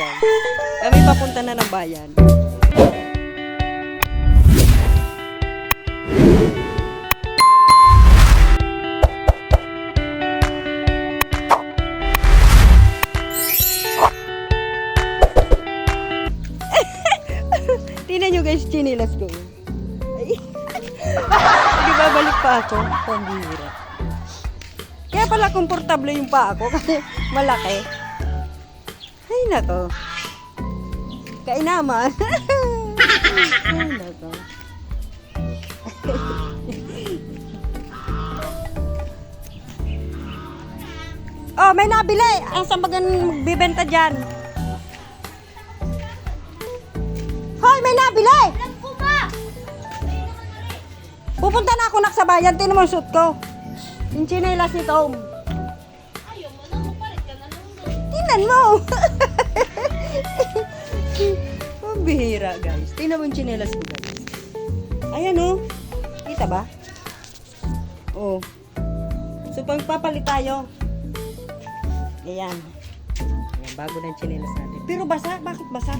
guys. Kami papunta na ng bayan. Tingnan nyo guys, chinilas ko. Hindi babalik pa ako. Pambira. Kaya pala komportable yung pa ako kasi malaki. Nako. Kainaman. Ay nako. oh, may nabili. Ang saan ba ganun magbibenta dyan? Hoy, may nabili! Pupunta na ako nak sa bayan. Tinan mo suit ko. Yung chinelas ni Tom. Tingnan mo. Bihira, guys. Tingnan mo yung chinelas ko, guys. Ayan, oh. Kita ba? Oh. So, pagpapalit tayo. Ayan. Ayan, bago yung chinelas natin. Pero basa? Bakit basa?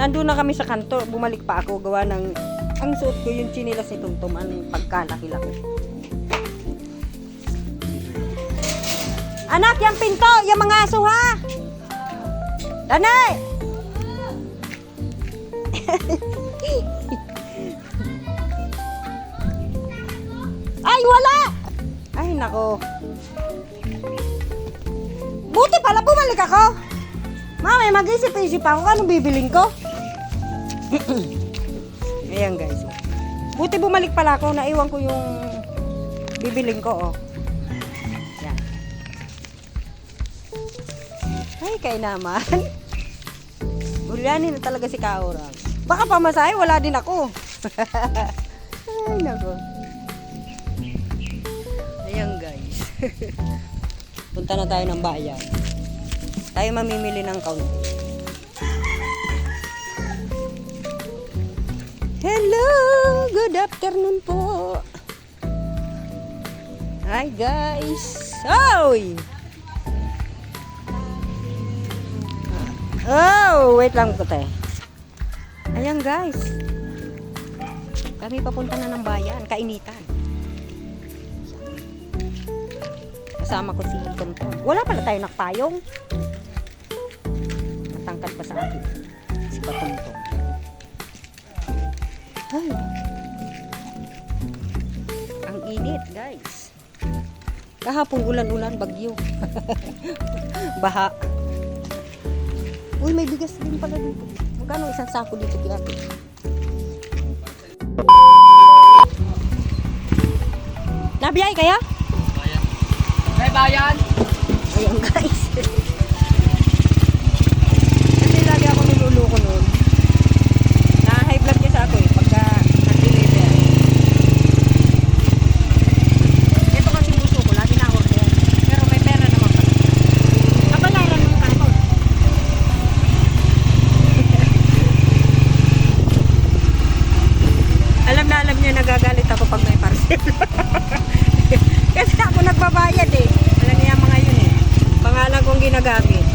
Nandun na kami sa kanto. Bumalik pa ako. Gawa ng... Ang suot ko yung chinelas ni Tumtum. Ang pagkalaki-laki. Anak, yung pinto! Yung mga aso, ha? Danay! Ay, wala! Ay, nako. Buti pala bumalik ako. Mami, mag-isip-isip ako kung anong bibiling ko. Ayan guys. Buti bumalik pala ako. Naiwan ko yung bibiling ko, oh. Yan. Ay, kay naman. Ulyanin na talaga si Kaurang. Baka pamasahe, wala din ako. Ay, nako. Ayan guys. Punta na tayo ng bayan. Tayo mamimili ng kaunti. Hello! Good afternoon po! Hi guys! Oy! Oh! Wait lang po tayo. Ayan guys. Kami papunta na ng bayan. Kainitan. Kasama ko si Tonton. Wala pala tayo nakpayong. Matangkad pa sa akin. Si Patontong. Ay. Ang init, guys. Kahapon ulan-ulan, bagyo. Baha. Uy, may bigas din pala dito. Magkano isang sako dito kaya? Nabiyay kaya? May bayan. Ayan guys. Kasi lagi ako niluluko noon. Na-high blood niya sa ako eh. Pagka nag-deliver. Ito kasi gusto ko. Lagi na order. Pero may pera naman pala. Kabalaran ng kanton. alam na alam niya nagagalit ako pag may parcel. Kasi ako nagbabayad eh. Alam niya mga yun eh. Pangalan kong ginagamit.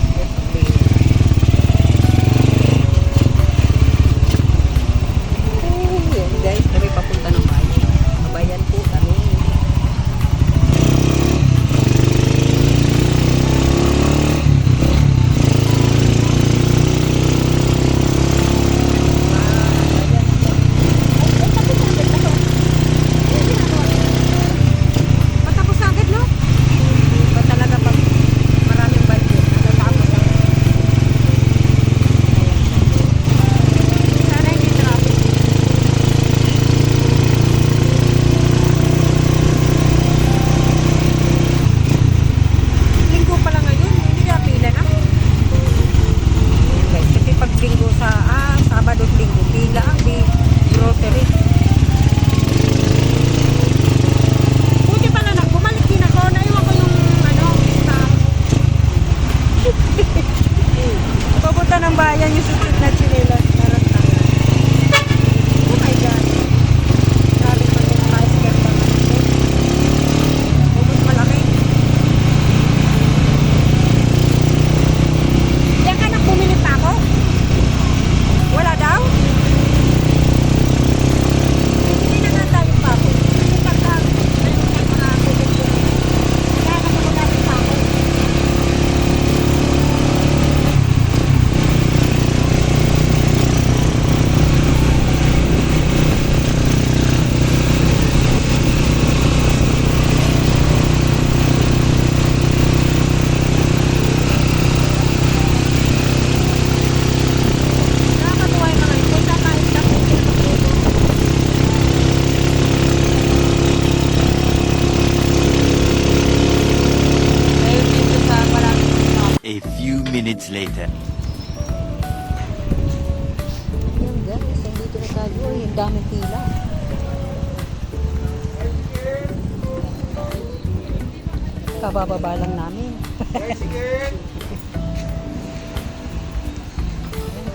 Kabababa lang namin. Ayan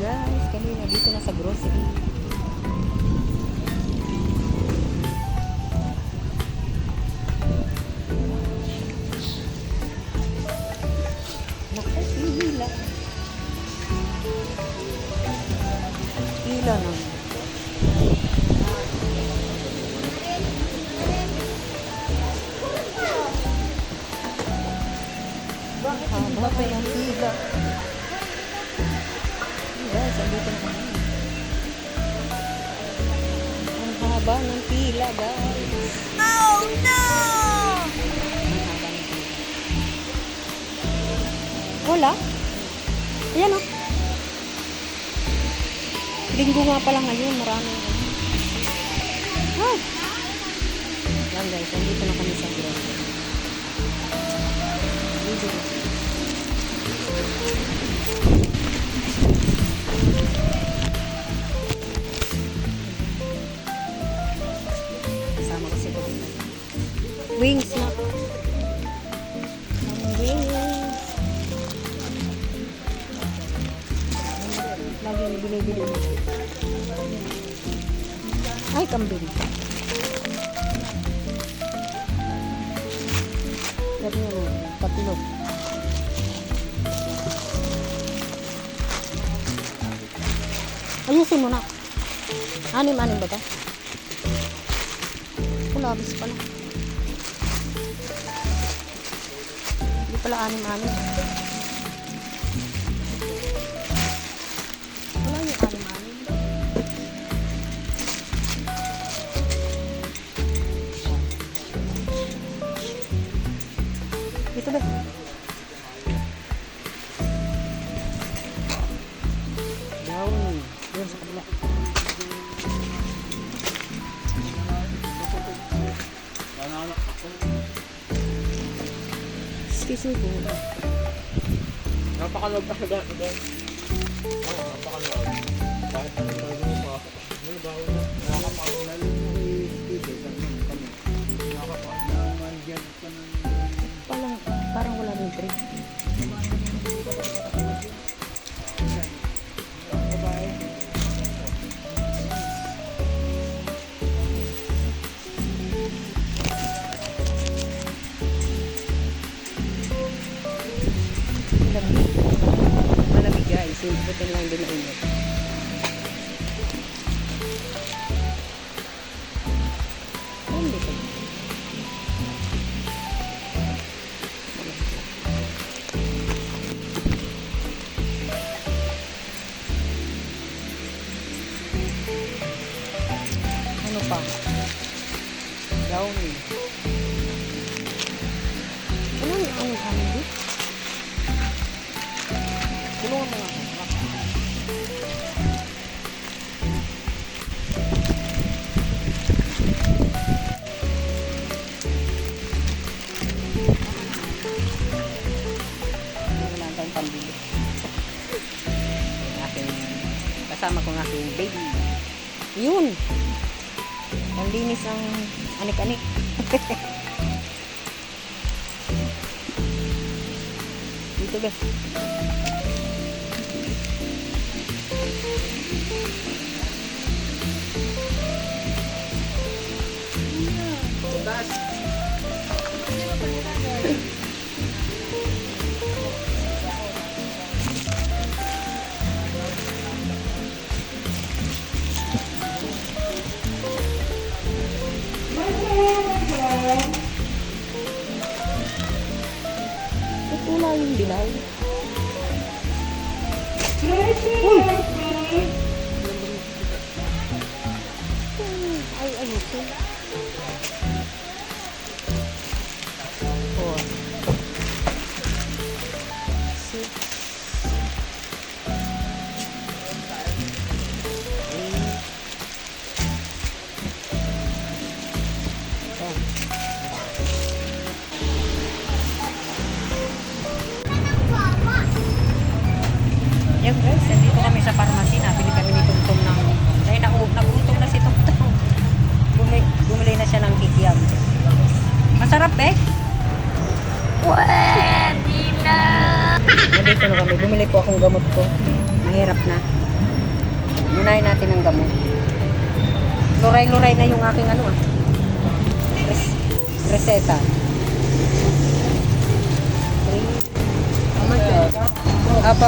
guys, kami nandito na sa grocery. Naku, pila. Pila naman. Haba pa yung pila. Guys, andito na kami. Ang haba ng pila, guys. Oh, no! Wala. Ayan, oh. Linggo nga pala ngayon, maraming ano. Ah! Yan guys, nandito na kami sa grocery. Dito na. Kasama ko si Bobina. Wings na. Wings. Lagi binibili mo. Ay, kambing. Niya mo, tatlo. Ayusin mo na. Anim-anim ba ito? Kulabis pala. Hindi pala anim-anim. Wala yung anim-anim. Ito ba? Po. Napakalog pa siya dati doon. Oo, napakalog. Bakit ano pa? Ano ba Din na init. Oh, Yun! Ang linis ang anik-anik. Dito ba? Apo.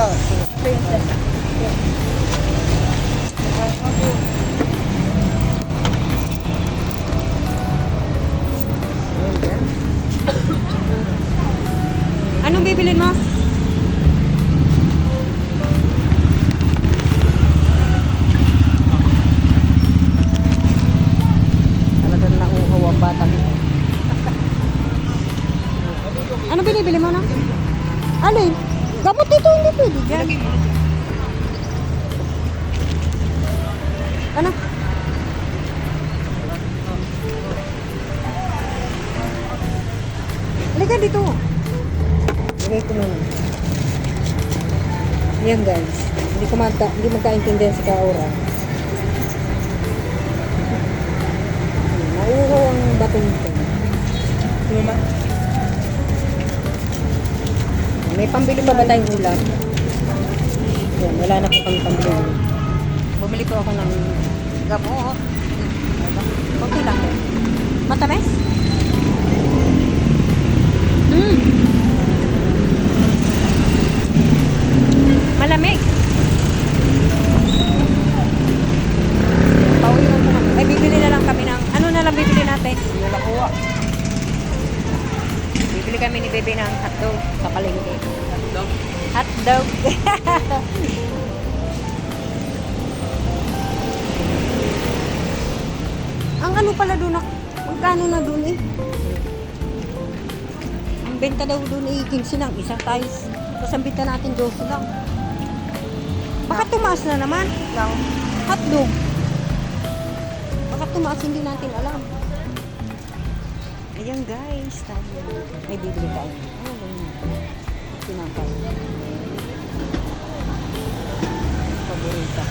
Princess. Magka, hindi magkaintindihan si Kaora. Nauuhaw ang bato nito. Luma. May pambili pa ba tayong ulam? Yan, wala na po kami pambili. Bumili po ako ng gamot. Kunti lang yan. Matamis? 15 lang, isang tais. Tapos ang benta natin 12 lang. Baka tumaas na naman. Lang. Hotdog. Baka tumaas, hindi natin alam. Ayan guys, tayo. Ay, bibili tayo. Ano ba yun? Tinapay. Paborita.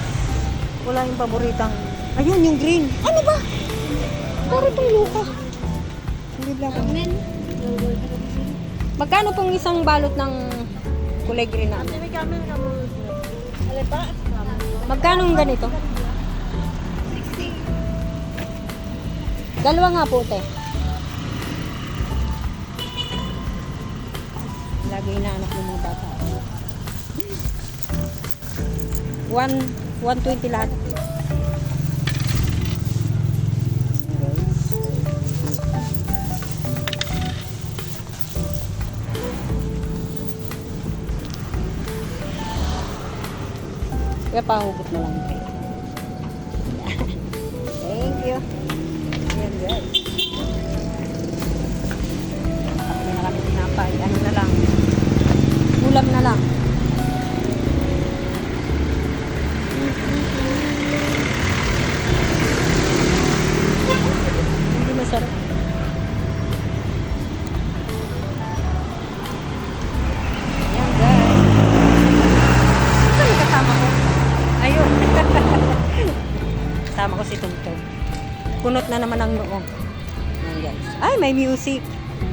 Wala yung paboritang. Ayun, yung green. Ano ba? Puro itong luka. Hindi lang ako. Magkano pong isang balot ng kulay green na? ano? Magkano ang ganito? Dalawa nga po, te. Lagi inaanak ng mga bata. One, 120 lahat. Kaya pahugot na lang. Thank you. Ayan guys. Kapag na kami tinapay, ano na lang. Ulam na lang.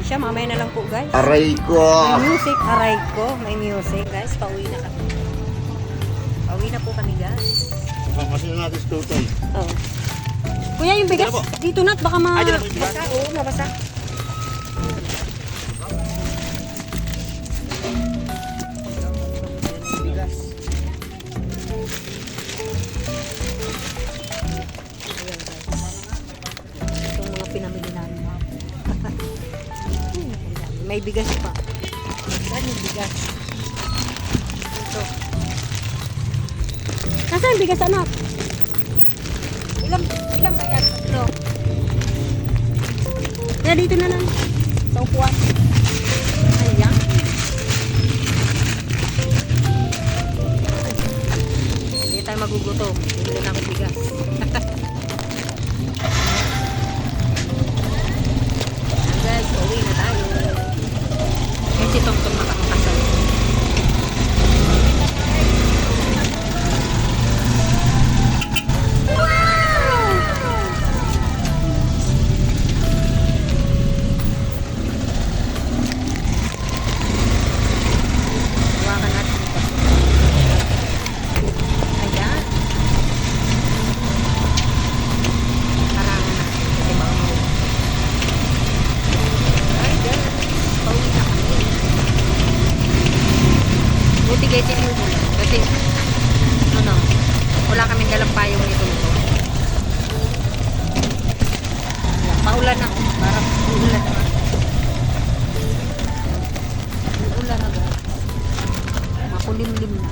Siya, mamaya na lang po guys. Aray ko! May music, aray ko. May music. Guys, pauwi na kami. Pauwi na po kami guys. Pamasin natin sa tutoy. Oh. Kuya, yung bigas, Dito na na, baka ma... Ah, dito na? Basa, oo, mabasa. Bigas pa. Saan yung bigas? Ito. Nasaan yung bigas, anak? Ilang, ilang ba yan? Ito. Kaya dito na lang. Sa upuan. Ayan. Hindi tayo magugutom. Bibili na ako bigas. Guys, pauwi na tayo. Kasi si Tongtong guys yung umulan. Kasi, ano, wala kaming dalang payong nito. Paulan na. Parang uulan na. Uulan na. Makulimlim na.